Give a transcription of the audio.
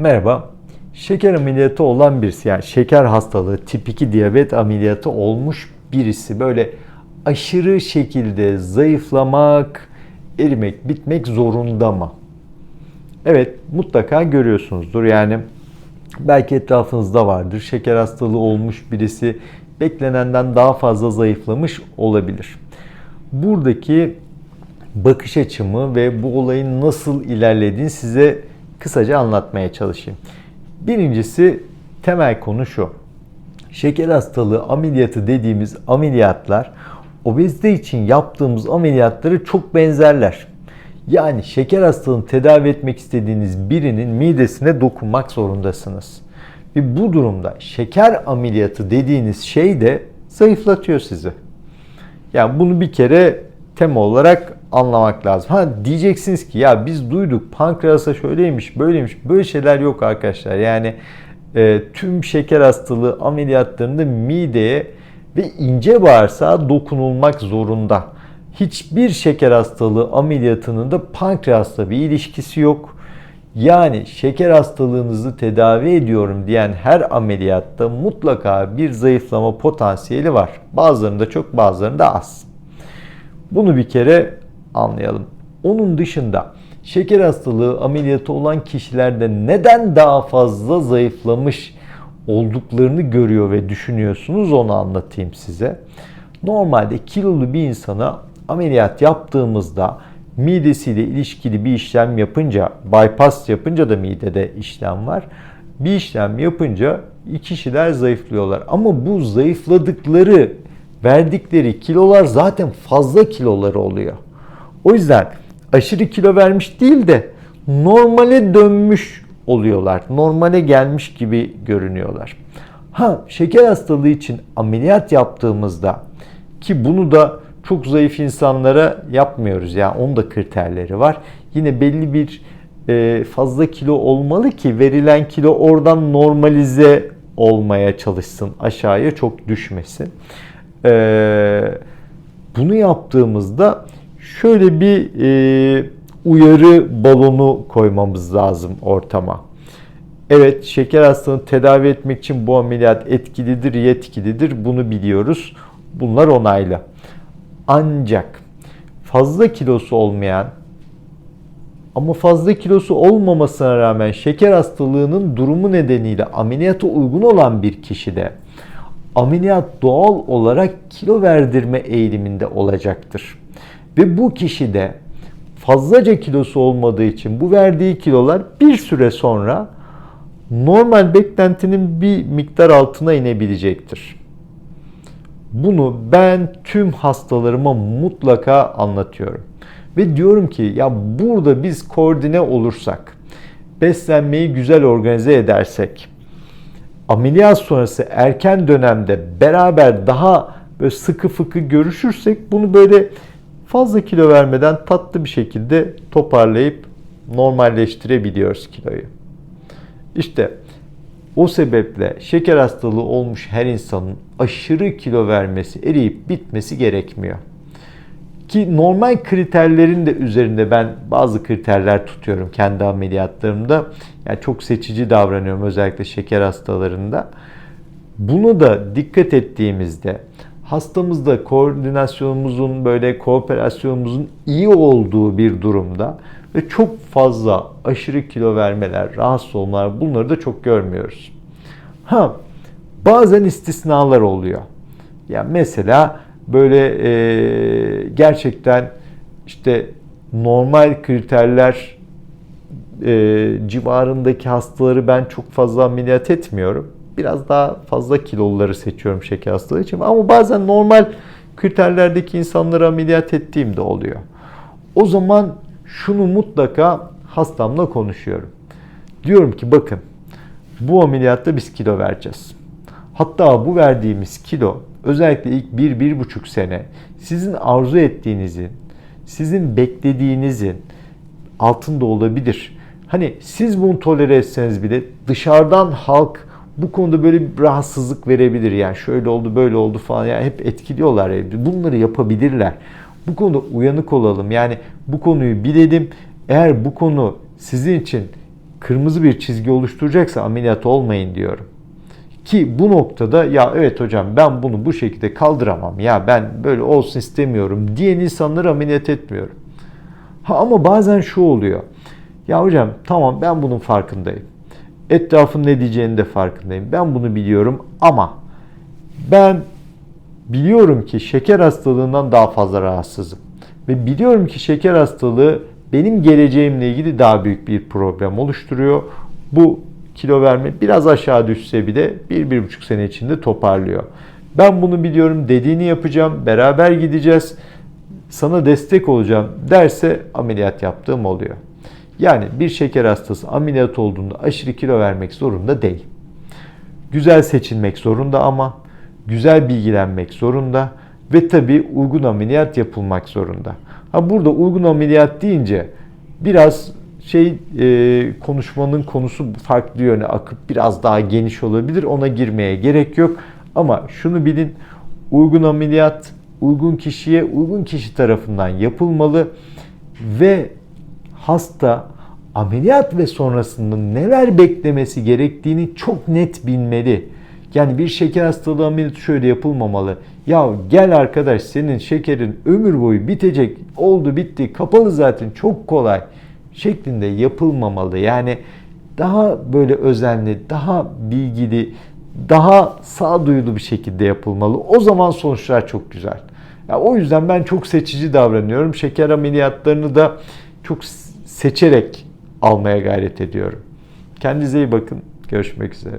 Merhaba. Şeker ameliyatı olan birisi yani şeker hastalığı tip 2 diyabet ameliyatı olmuş birisi böyle aşırı şekilde zayıflamak, erimek, bitmek zorunda mı? Evet mutlaka görüyorsunuzdur yani belki etrafınızda vardır. Şeker hastalığı olmuş birisi beklenenden daha fazla zayıflamış olabilir. Buradaki bakış açımı ve bu olayın nasıl ilerlediğini size kısaca anlatmaya çalışayım. Birincisi temel konu şu. Şeker hastalığı ameliyatı dediğimiz ameliyatlar obezite için yaptığımız ameliyatları çok benzerler. Yani şeker hastalığını tedavi etmek istediğiniz birinin midesine dokunmak zorundasınız. Ve bu durumda şeker ameliyatı dediğiniz şey de zayıflatıyor sizi. Yani bunu bir kere tema olarak anlamak lazım. Ha diyeceksiniz ki ya biz duyduk pankreasa şöyleymiş böyleymiş böyle şeyler yok arkadaşlar. Yani e, tüm şeker hastalığı ameliyatlarında mideye ve ince bağırsağa dokunulmak zorunda. Hiçbir şeker hastalığı ameliyatının da pankreasla bir ilişkisi yok. Yani şeker hastalığınızı tedavi ediyorum diyen her ameliyatta mutlaka bir zayıflama potansiyeli var. Bazılarında çok bazılarında az. Bunu bir kere anlayalım. Onun dışında şeker hastalığı ameliyatı olan kişilerde neden daha fazla zayıflamış olduklarını görüyor ve düşünüyorsunuz onu anlatayım size. Normalde kilolu bir insana ameliyat yaptığımızda midesiyle ilişkili bir işlem yapınca, bypass yapınca da midede işlem var. Bir işlem yapınca kişiler zayıflıyorlar. Ama bu zayıfladıkları, verdikleri kilolar zaten fazla kiloları oluyor. O yüzden aşırı kilo vermiş değil de normale dönmüş oluyorlar. Normale gelmiş gibi görünüyorlar. Ha şeker hastalığı için ameliyat yaptığımızda ki bunu da çok zayıf insanlara yapmıyoruz. Yani onun da kriterleri var. Yine belli bir e, fazla kilo olmalı ki verilen kilo oradan normalize olmaya çalışsın. Aşağıya çok düşmesin. E, bunu yaptığımızda şöyle bir e, uyarı balonu koymamız lazım ortama. Evet şeker hastalığını tedavi etmek için bu ameliyat etkilidir, yetkilidir. Bunu biliyoruz. Bunlar onaylı. Ancak fazla kilosu olmayan ama fazla kilosu olmamasına rağmen şeker hastalığının durumu nedeniyle ameliyata uygun olan bir kişide ameliyat doğal olarak kilo verdirme eğiliminde olacaktır. Ve bu kişide fazlaca kilosu olmadığı için bu verdiği kilolar bir süre sonra normal beklentinin bir miktar altına inebilecektir. Bunu ben tüm hastalarıma mutlaka anlatıyorum. Ve diyorum ki ya burada biz koordine olursak, beslenmeyi güzel organize edersek, ameliyat sonrası erken dönemde beraber daha böyle sıkı fıkı görüşürsek bunu böyle fazla kilo vermeden tatlı bir şekilde toparlayıp normalleştirebiliyoruz kiloyu. İşte o sebeple şeker hastalığı olmuş her insanın aşırı kilo vermesi, eriyip bitmesi gerekmiyor. Ki normal kriterlerin de üzerinde ben bazı kriterler tutuyorum kendi ameliyatlarımda. Yani çok seçici davranıyorum özellikle şeker hastalarında. Bunu da dikkat ettiğimizde hastamızda koordinasyonumuzun böyle kooperasyonumuzun iyi olduğu bir durumda ve çok fazla aşırı kilo vermeler, rahatsız olmalar bunları da çok görmüyoruz. Ha bazen istisnalar oluyor. Yani mesela böyle e, gerçekten işte normal kriterler e, civarındaki hastaları ben çok fazla ameliyat etmiyorum. Biraz daha fazla kiloluları seçiyorum şeker hastalığı için. Ama bazen normal kriterlerdeki insanları ameliyat ettiğim de oluyor. O zaman şunu mutlaka hastamla konuşuyorum. Diyorum ki bakın bu ameliyatta biz kilo vereceğiz. Hatta bu verdiğimiz kilo özellikle ilk 1-1,5 sene sizin arzu ettiğinizin, sizin beklediğinizin altında olabilir. Hani siz bunu tolere etseniz bile dışarıdan halk bu konuda böyle bir rahatsızlık verebilir. Yani şöyle oldu böyle oldu falan yani hep etkiliyorlar. Bunları yapabilirler. Bu konuda uyanık olalım. Yani bu konuyu bilelim. Eğer bu konu sizin için kırmızı bir çizgi oluşturacaksa ameliyat olmayın diyorum. Ki bu noktada ya evet hocam ben bunu bu şekilde kaldıramam ya ben böyle olsun istemiyorum diyen insanları ameliyat etmiyorum. Ha ama bazen şu oluyor. Ya hocam tamam ben bunun farkındayım. Etrafın ne diyeceğini de farkındayım. Ben bunu biliyorum ama ben biliyorum ki şeker hastalığından daha fazla rahatsızım. Ve biliyorum ki şeker hastalığı benim geleceğimle ilgili daha büyük bir problem oluşturuyor. Bu kilo verme biraz aşağı düşse bile 1-1,5 sene içinde toparlıyor. Ben bunu biliyorum dediğini yapacağım. Beraber gideceğiz. Sana destek olacağım derse ameliyat yaptığım oluyor. Yani bir şeker hastası ameliyat olduğunda aşırı kilo vermek zorunda değil. Güzel seçilmek zorunda ama güzel bilgilenmek zorunda ve tabii uygun ameliyat yapılmak zorunda. Ha burada uygun ameliyat deyince biraz şey e, konuşmanın konusu farklı yöne akıp biraz daha geniş olabilir. Ona girmeye gerek yok. Ama şunu bilin uygun ameliyat uygun kişiye uygun kişi tarafından yapılmalı ve hasta ameliyat ve sonrasında neler beklemesi gerektiğini çok net bilmeli. Yani bir şeker hastalığı ameliyatı şöyle yapılmamalı. Ya gel arkadaş senin şekerin ömür boyu bitecek. Oldu bitti kapalı zaten çok kolay şeklinde yapılmamalı. Yani daha böyle özenli, daha bilgili, daha sağduyulu bir şekilde yapılmalı. O zaman sonuçlar çok güzel. Ya o yüzden ben çok seçici davranıyorum. Şeker ameliyatlarını da çok seçerek almaya gayret ediyorum. Kendinize iyi bakın. Görüşmek üzere.